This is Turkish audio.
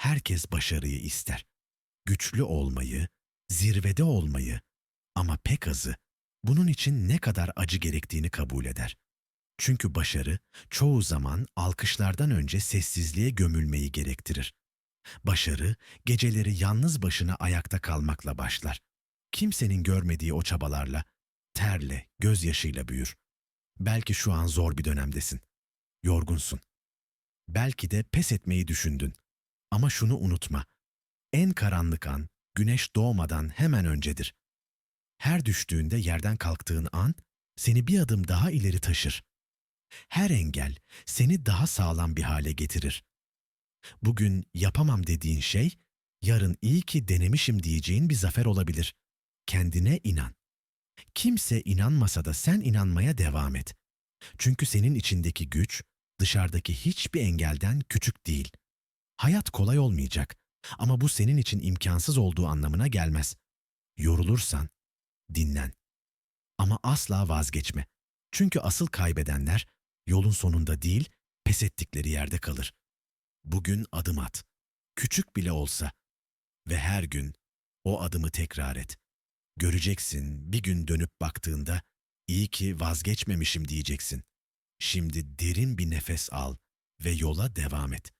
Herkes başarıyı ister. Güçlü olmayı, zirvede olmayı ama pek azı bunun için ne kadar acı gerektiğini kabul eder. Çünkü başarı çoğu zaman alkışlardan önce sessizliğe gömülmeyi gerektirir. Başarı geceleri yalnız başına ayakta kalmakla başlar. Kimsenin görmediği o çabalarla, terle, gözyaşıyla büyür. Belki şu an zor bir dönemdesin. Yorgunsun. Belki de pes etmeyi düşündün. Ama şunu unutma. En karanlık an güneş doğmadan hemen öncedir. Her düştüğünde yerden kalktığın an seni bir adım daha ileri taşır. Her engel seni daha sağlam bir hale getirir. Bugün yapamam dediğin şey, yarın iyi ki denemişim diyeceğin bir zafer olabilir. Kendine inan. Kimse inanmasa da sen inanmaya devam et. Çünkü senin içindeki güç dışarıdaki hiçbir engelden küçük değil. Hayat kolay olmayacak ama bu senin için imkansız olduğu anlamına gelmez. Yorulursan dinlen. Ama asla vazgeçme. Çünkü asıl kaybedenler yolun sonunda değil, pes ettikleri yerde kalır. Bugün adım at. Küçük bile olsa ve her gün o adımı tekrar et. Göreceksin bir gün dönüp baktığında iyi ki vazgeçmemişim diyeceksin. Şimdi derin bir nefes al ve yola devam et.